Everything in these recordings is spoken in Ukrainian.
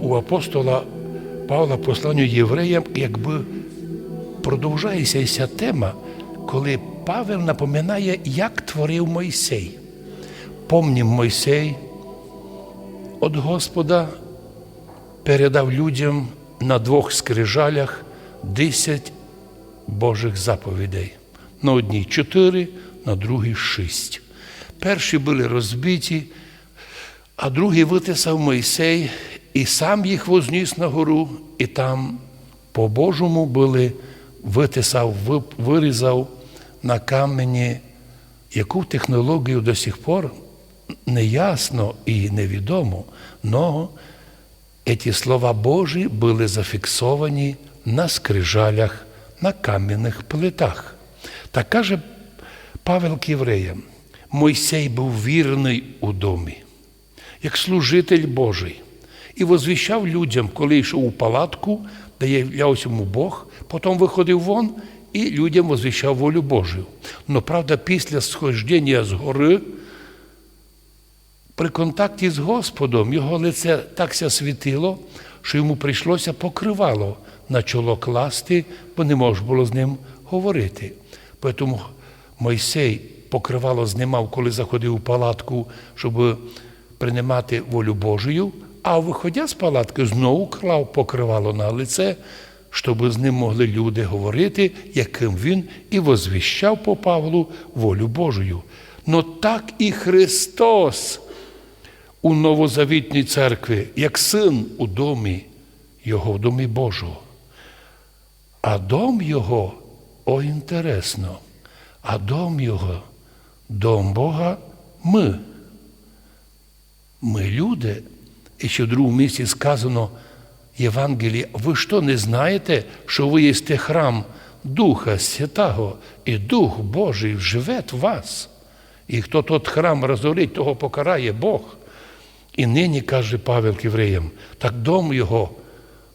у апостола Павла посланню євреям, якби продовжується ця тема, коли Павел напоминає, як творив Мойсей. Помнім Мойсей від Господа передав людям на двох скрижалях десять Божих заповідей. На одній чотири, на другій шість. Перші були розбиті, а другий витисав Мойсей і сам їх возніс на гору, і там по-божому були витисав, вирізав на камені, яку технологію до сих пор неясно і невідомо, но ці слова Божі були зафіксовані на скрижалях, на кам'яних плитах. Так каже Павел Ківреям, Мойсей був вірний у домі, як служитель Божий, і возвіщав людям, коли йшов у палатку, де являвся йому Бог, потім виходив вон і людям возвіщав волю Божу. Но правда, після схождення з гори, при контакті з Господом його лице так ся світило, що йому прийшлося покривало на чоло класти, бо не можна було з ним говорити. Тому Мойсей покривало знімав, коли заходив у палатку, щоб приймати волю Божою, а виходя з палатки, знову клав покривало на лице, щоб з ним могли люди говорити, яким він і возвіщав по Павлу волю Божою. Но так і Христос у новозавітній церкві, як син у домі Його, в домі Божого. А дом Його, о, інтересно, а дом Його, дом Бога ми. Ми люди. І ще в другому місці сказано Євангелії, ви що не знаєте, що ви єсте храм Духа Святого, і Дух Божий живе в вас. І хто тот храм розорить, того покарає Бог. І нині, каже Павел Ківреям, так дом його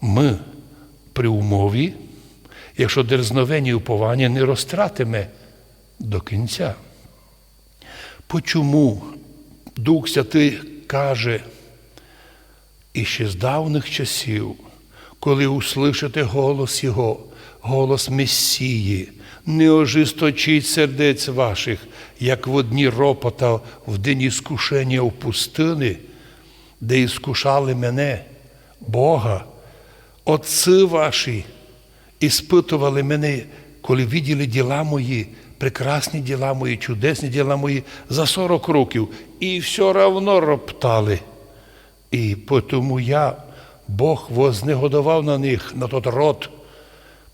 ми при умові, якщо дерзновення і уповання не розтратиме до кінця. Почому Дух Святий каже, і ще з давних часів, коли услышите голос Його, голос Месії, не ожисточіть сердець ваших, як в одні ропота в день іскушення в пустини, де іскушали мене, Бога, отці ваші, іспитували мене, коли виділи діла мої, прекрасні діла мої, чудесні діла мої за 40 років, і все равно роптали. І тому я, Бог вознегодував на них, на тот род,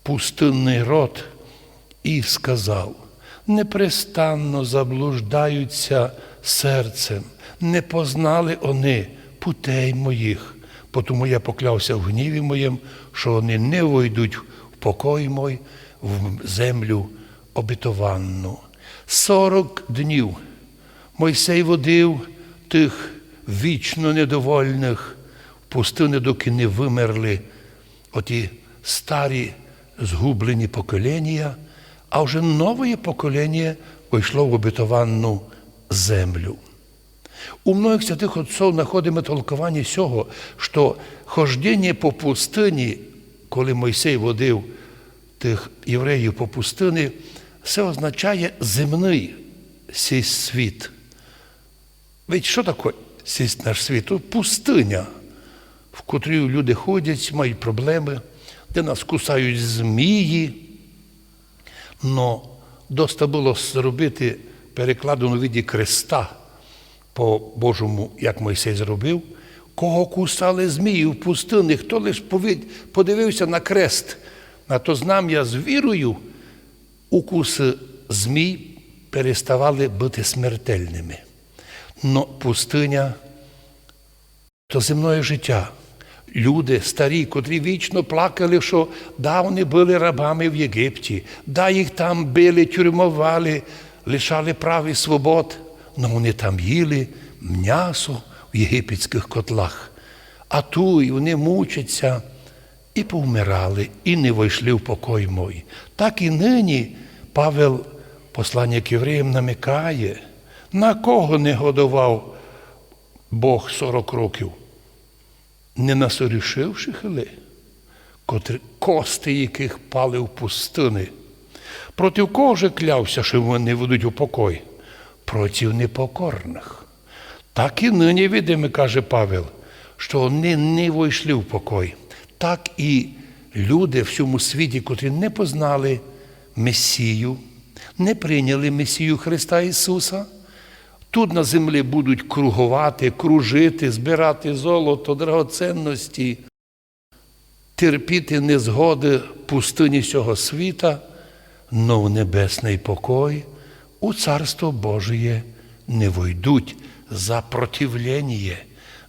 пустинний род, і сказав, непрестанно заблуждаються серцем, не познали вони путей моїх, тому я поклявся в гніві моєм, що вони не войдуть в покой мой, в землю обітованну. Сорок днів Мойсей водив тих вічно недовольних в пустини, доки не вимерли оті старі згублені покоління, а вже нове покоління вийшло в обітованну землю. У многих святих отців знаходимо толкування цього, що хождення по пустині, коли Мойсей водив тих євреїв по пустині, це означає земний цей світ. Ведь що таке сість наш світ? Тут пустиня, в котрій люди ходять, мають проблеми, де нас кусають змії. Но доста було зробити перекладену у віді креста по Божому, як Мойсей зробив, кого кусали змії в пустині, хто лише подивився на крест, на то знам'я з вірою, укуси змій переставали бути смертельними. Пустиня то земне життя. Люди старі, котрі вічно плакали, що да, вони були рабами в Єгипті, да, їх там били, тюрмували, лишали прав і свобод, але вони там їли м'ясо в єгипетських котлах. А ту вони мучаться і повмирали, і не вийшли в покой мой. Так і нині Павел, послання к євреям, намикає, на кого не годував Бог 40 років. не насорішивши кости яких пали в пустини. Проти кого же клявся, що вони ведуть у покой? Проти непокорних. Так і нині видимо, каже Павел, що вони не войшли в покой. Так і люди в всьому світі, котрі не познали Месію, не прийняли Месію Христа Ісуса, тут на землі будуть кругувати, кружити, збирати золото, драгоценності, терпіти незгоди пустині цього світа, но в небесний покой у Царство Божие не войдуть. За противлення,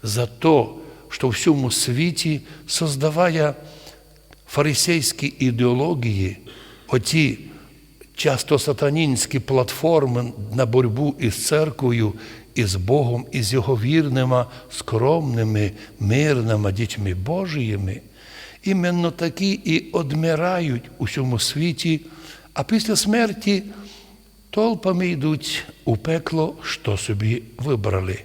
за то, що в всьому світі создавая фарисейські ідеології, оті часто сатанінські платформи на боротьбу із церквою, із Богом, із його вірними, скромними, мирними дітьми Божіїми, іменно такі і одмирають у всьому світі, а після смерті толпами йдуть у пекло, що собі вибрали.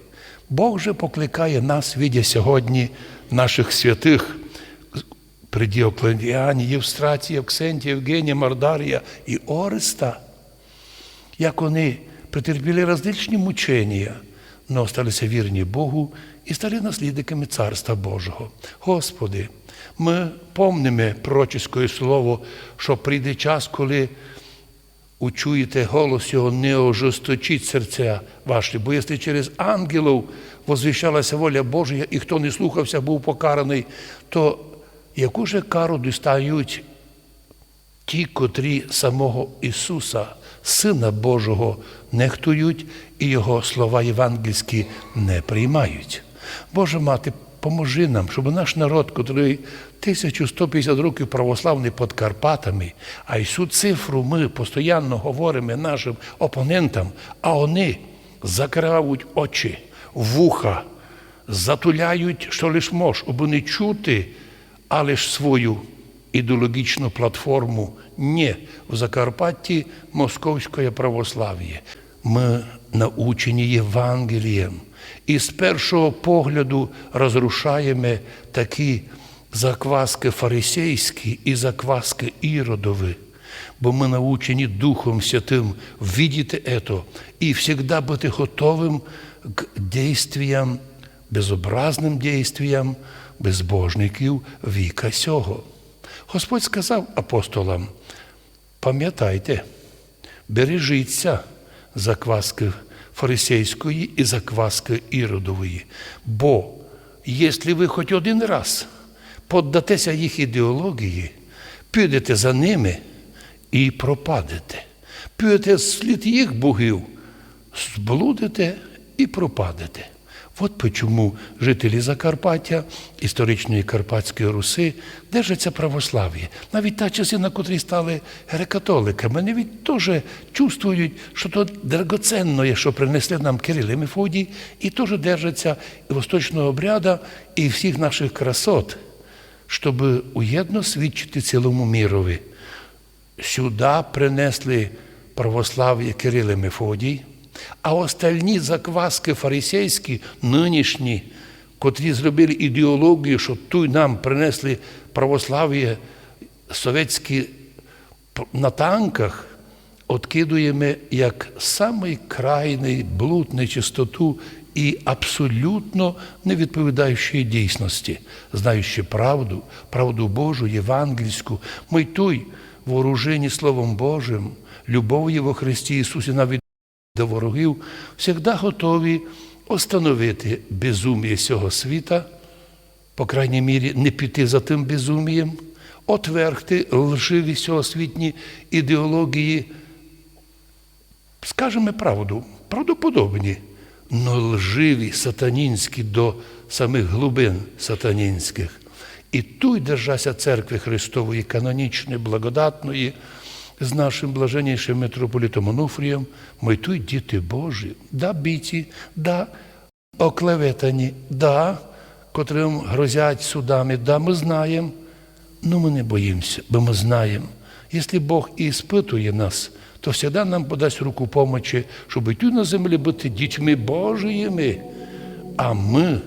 Бог же покликає нас, видя сьогодні наших святих при Діоклетіані, Євстратії, Евксентії, Євгенія, Мардарія і Ореста, як вони претерпіли различні мучення, но осталися вірні Богу і стали наслідниками Царства Божого. Господи, ми помнимо пророчеське слово, що прийде час, коли учуєте голос Його, не ожесточіть серця ваші, бо якщо через ангелів возвіщалася воля Божа, і хто не слухався, був покараний, то яку же кару дістають ті, котрі самого Ісуса, Сина Божого, нехтують і Його слова євангельські не приймають. Боже мати, поможи нам, щоб наш народ, котрий 1150 років православний під Карпатами, а й цю цифру ми постійно говоримо нашим опонентам, а вони закривають очі, вуха, затуляють, що лиш мож, аби не чути, але ж свою ідеологічну платформу не в Закарпатті Московське православ'я. Ми научені Євангелієм і з першого погляду розрушаємо такі закваски фарисейські і закваски іродові, бо ми научені Духом Святим видіти это і завжди бути готовим к действиям, безобразним действиям безбожників віка сього. Господь сказав апостолам, пам'ятайте, бережіться закваски фарисейської і закваски іродової. Бо якщо ви хоч один раз поддатеся їх ідеології, підете за ними і пропадете. Підете слід їх богів, зблудите і пропадете. От почому жителі Закарпаття, історичної Карпатської Руси, держаться православ'я. Навіть та частина, котрі стали греко-католиками, навіть теж чувствують, що то драгоценне, що принесли нам Кирил і Мефодій, і теж держаться і восточного обряду, і всіх наших красот, щоб уєдно свідчити цілому мірові. Сюди принесли православ'я Кирил і Мефодій, а остальні закваски фарисейські, нинішні, котрі зробили ідеологію, що тут нам принесли православ'я совєтські на танках, откидуємо як самий крайний блуд, нечистоту і абсолютно не відповідаючи дійсності, знаючи правду, правду Божу, євангельську, ми той вооружені Словом Божим, любов'ю во Христі Ісусі навіть до ворогів, завжди готові остановити безум'я цього світа, по крайній мірі, не піти за тим безумієм, отвергти лживі сьогосвітні ідеології. Скажемо правду, правдоподобні, но лживі сатанінські до самих глибин сатанінських. І тут держася церкви Христової, канонічної, благодатної, з нашим блаженнішим митрополітом Онуфрієм, ми тут діти Божі, да біті, да оклеветані, да, котрим грозять судами, да, ми знаємо, але ми не боїмося, бо ми знаємо, якщо Бог і іспитує нас, то завжди нам подасть руку помочі, щоб і на землі бути дітьми Божіїми, а ми,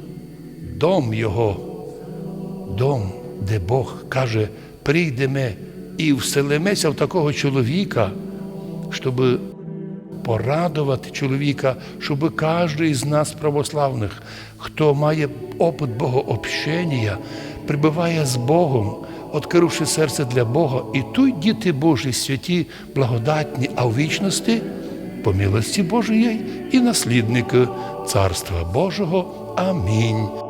дом Його, дом, де Бог каже, прийдемо і вселимося в такого чоловіка, щоб порадувати чоловіка, щоб кожен з нас, православних, хто має опит богообщення, прибуває з Богом, відкривши серце для Бога, і тут діти Божі святі, благодатні, а в вічності по милості Божої і наслідники Царства Божого. Амінь.